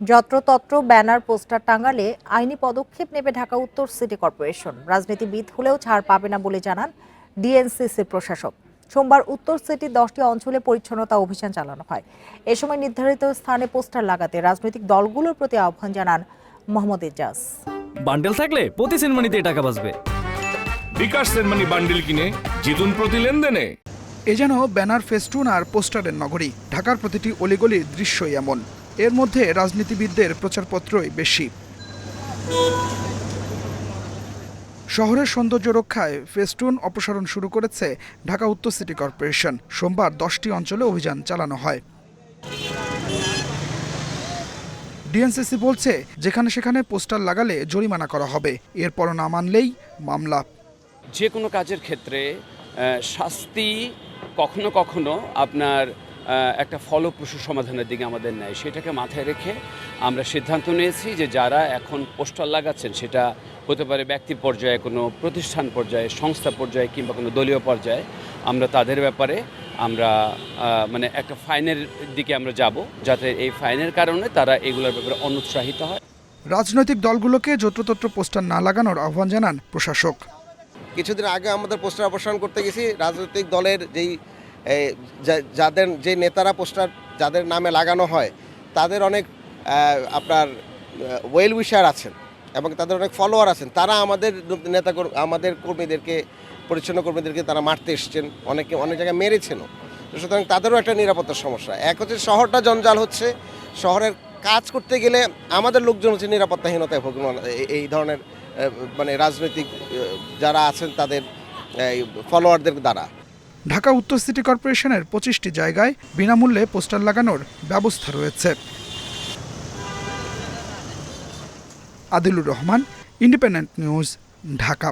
যত্রতত্র banner poster টাঙ্গালে আইনি পদক্ষেপ নেবে ঢাকা উত্তর সিটি কর্পোরেশন। রাজনীতিবিদ হলেও ছাড় পাবে না বলে জানান ডিএনসিসির প্রশাসক। সোমবার উত্তর সিটির দশটি অঞ্চলে পরিচ্ছন্নতা অভিযান চালানো হয়। এ সময় নির্ধারিত স্থানে পোস্টার লাগাতে রাজনৈতিক দলগুলোর প্রতি আহ্বান জানান মোহাম্মদ ইজাজ বান্ডেল থাকলে প্রতি সেনমানিতে টাকা বাঁচবে। বিকাশ সেনমানি বান্ডিল কিনে জিতুন প্রতি লেনদেনে। এ যেন ব্যানার ফেস্টুন আর পোস্টারের নগরী। ঢাকার প্রতিটি অলিগলির দৃশ্যই এমন। এর মধ্যে রাজনীতিবিদদের প্রচারপত্রই বেশি। শহরের সৌন্দর্য রক্ষায় ফেস্টুন অপসারণ শুরু করেছে ঢাকা উত্তর সিটি কর্পোরেশন। সোমবার দশটি অঞ্চলে অভিযান চালানো হয়। ডিএনসিসি বলছে, যেখানে সেখানে পোস্টার লাগালে জরিমানা করা হবে। এরপরও না মানলেই মামলা। যে কোনো কাজের ক্ষেত্রে শাস্তি কখনো কখনো আপনার একটা ফলপ্রসূ সমাধানের দিকে আমাদের নেয়। সেটাকে মাথায় রেখে আমরা সিদ্ধান্ত নিয়েছি যে যারা এখন পোস্টার লাগাচ্ছেন সেটা হতে পারে ব্যক্তি পর্যায়ে কোনো প্রতিষ্ঠান পর্যায়ে সংস্থা পর্যায়ে কিংবা কোনো দলীয় পর্যায়ে আমরা তাদের ব্যাপারে আমরা মানে একটা ফাইনের দিকে আমরা যাব যাতে এই ফাইনের কারণে তারা এগুলোর ব্যাপারে অনুৎসাহিত হয়। রাজনৈতিক দলগুলোকে যত্রতত্র পোস্টার না লাগানোর আহ্বান জানান প্রশাসক। কিছুদিন আগে আমাদের পোস্টার অপসারণ করতে গেছি রাজনৈতিক দলের যেই যাদের, যে নেতারা পোস্টার যাদের নামে লাগানো হয়, তাদের অনেক আপনার ওয়েল উইশার আছেন এবং তাদের অনেক ফলোয়ার আছেন। তারা আমাদের নেতা আমাদের কর্মীদেরকে, পরিচ্ছন্ন কর্মীদেরকে তারা মারতে এসছেন, অনেকে, অনেক জায়গায় মেরেছেনও। সুতরাং তাদেরও একটা নিরাপত্তার সমস্যা। এক হচ্ছে শহরটা জঞ্জাল হচ্ছে, শহরের কাজ করতে গেলে আমাদের লোকজন হচ্ছে নিরাপত্তাহীনতায় ভোগ এই- ধরনের মানে রাজনৈতিক যারা আছেন তাদের ফলোয়ারদের দ্বারা। ঢাকা উত্তর সিটি কর্পোরেশনের পঁচিশটি জায়গায় বিনামূল্যে পোস্টার লাগানোর ব্যবস্থা রয়েছে। Adilur Rahman, independent news, Dhaka.